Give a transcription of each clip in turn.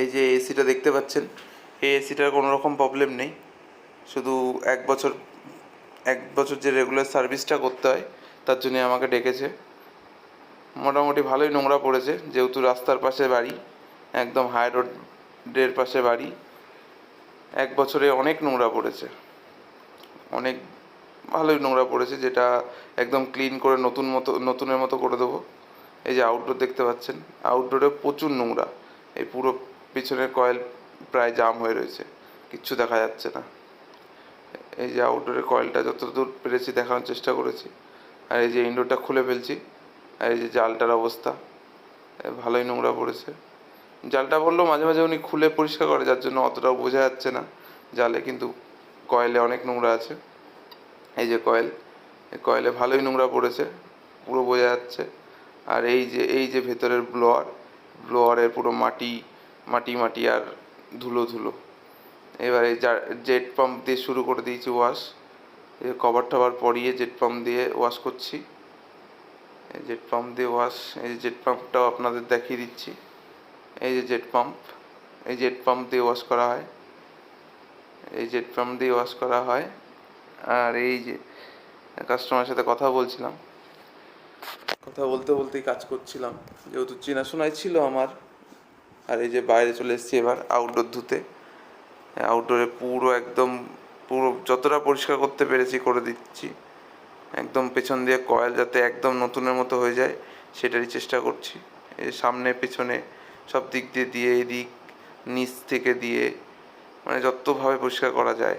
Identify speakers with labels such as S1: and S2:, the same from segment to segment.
S1: এই যে এসিটা দেখতে পাচ্ছেন, এই এসিটার কোনো রকম প্রবলেম নেই। শুধু এক বছর এক বছর যে রেগুলার সার্ভিসটা করতে হয়, তার জন্য আমাকে ডেকেছে। মোটামুটি ভালোই নোংরা পড়েছে, যেহেতু রাস্তার পাশে বাড়ি, একদম হাই রোডের পাশে বাড়ি, এক বছরে অনেক নোংরা পড়েছে। অনেক ভালোই নোংরা পড়েছে, যেটা একদম ক্লিন করে নতুন মতো, নতুনের মতো করে দেবো। এই যে আউটডোর দেখতে পাচ্ছেন আউটডোরে প্রচুর নোংরা। এই পুরো পিছনের কয়েল প্রায় জাম হয়ে রয়েছে। কিচ্ছু দেখা যাচ্ছে না। এই যে আউটডোরের কয়েলটা যতদূর পেরেছি দেখানোর চেষ্টা করেছি। আর এই যে ইনডোরটা খুলে ফেলছি, আর এই যে জালটার অবস্থা ভালোই নোংরা পড়েছে। জালটা বলল মাঝে মাঝে উনি খুলে পরিষ্কার করে, যার জন্য অতটাও বোঝা যাচ্ছে না। জালে কিন্তু কয়েলে অনেক নোংরা আছে। এই যে কয়েল কয়েলে ভালোই নোংরা পড়েছে, পুরো বোঝা যাচ্ছে। আর এই যে এই যে ভেতরের ব্লোয়ার ব্লোয়ারের পুরো মাটি মাটি মাটি আর ধুলো ধুলো। এবারে জেট পাম্প দিয়ে শুরু করে দিয়েছি ওয়াশ কভার টভার পরিয়ে জেট পাম্প দিয়ে ওয়াশ করছি। জেট পাম্প দিয়ে ওয়াশ এই যে জেট পাম্পটাও আপনাদের দেখিয়ে দিচ্ছি। এই যে জেট পাম্প এই জেট পাম্প দিয়ে ওয়াশ করা হয়। এই জেট পাম্প দিয়ে ওয়াশ করা হয়। আর এই যে কাস্টমারের সাথে কথা বলছিলাম। কথা বলতে বলতেই কাজ করছিলাম। যেহেতু চেনাশোনাই ছিল আমার আর এই যে বাইরে চলে এসেছি এবার আউটডোর ধুতে। আউটডোরে পুরো একদম, পুরো যতটা পরিষ্কার করতে পেরেছি করে দিচ্ছি। একদম পেছন দিয়ে কয়েল যাতে একদম নতুনের মতো হয়ে যায়, সেটারই চেষ্টা করছি। এই সামনে, পেছনে সব দিক দিয়ে দিয়ে, এদিক, নিচ থেকে দিয়ে মানে যতভাবে পরিষ্কার করা যায়।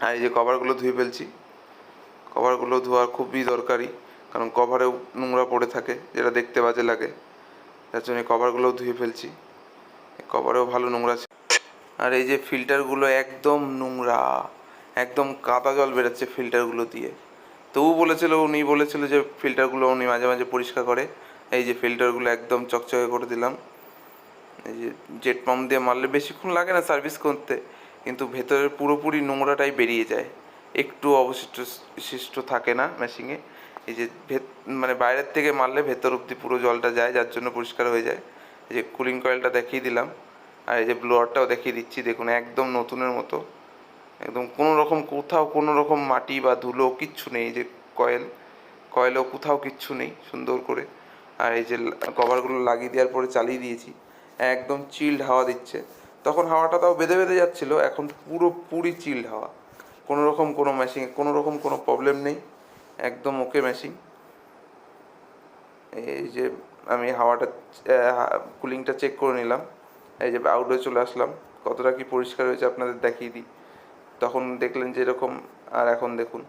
S1: আর এই যে কভারগুলো ধুয়ে ফেলছি। কভারগুলো ধোয়া খুবই দরকারি, কারণ কভারেও নোংরা পড়ে থাকে, যেটা দেখতে বাজে লাগে। তার জন্য কভারগুলোও ধুয়ে ফেলছি। কভারেও ভালো নোংরা আছে আর এই যে ফিল্টারগুলো একদম নোংরা, একদম কাদা জল বেরোচ্ছে ফিল্টারগুলো দিয়ে। তবু বলেছিল, উনি বলেছিল যে ফিল্টারগুলো উনি মাঝে মাঝে পরিষ্কার করে। এই যে ফিল্টারগুলো একদম চকচকে করে দিলাম। এই যে জেট পাম্প দিয়ে মারলে বেশিক্ষণ লাগে না সার্ভিস করতে, কিন্তু ভেতরের পুরোপুরি নোংরাটাই বেরিয়ে যায়। একটু অবশিষ্ট শিষ্ট থাকে না মেশিনে এই যে ভেত মানে বাইরের থেকে মারলে ভেতর অব্দি পুরো জলটা যায়, যার জন্য পরিষ্কার হয়ে যায়। এই যে কুলিং কয়েলটা দেখিয়ে দিলাম। আর এই যে ব্লোয়ারটাও দেখিয়ে দিচ্ছি, দেখুন একদম নতুনের মতো। একদম কোনো রকম কোথাও, কোনো রকম মাটি বা ধুলো কিচ্ছু নেই, এই যে কয়েল কয়েলও কোথাও কিচ্ছু নেই, সুন্দর করে। আর এই যে কভারগুলো লাগিয়ে দেওয়ার পরে চালিয়ে দিয়েছি। একদম চিল্ড হাওয়া দিচ্ছে। তখন হাওয়াটা তাও বেঁধে বেঁধে যাচ্ছিল, এখন পুরো পুরি চিল্ড হাওয়া। কোনো রকম কোনো মেশিনে কোনো রকম কোনো প্রবলেম নেই। একদম ওকে মেশিন এই যে আমি হাওয়াটা কুলিংটা চেক করে নিলাম। এই যে আউটডোরে চলে আসলাম। কতটা কি পরিষ্কার হয়েছে আপনাদের দেখিয়ে দিই। তখন দেখলেন যে এরকম, আর এখন দেখুন,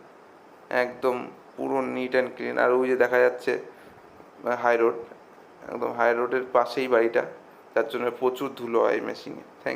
S1: একদম পুরো নিট অ্যান্ড ক্লিন আর ওই যে দেখা যাচ্ছে হাই রোড একদম হাই রোডের পাশেই বাড়িটা। তার জন্য প্রচুর ধুলো হয় মেশিনে থ্যাংক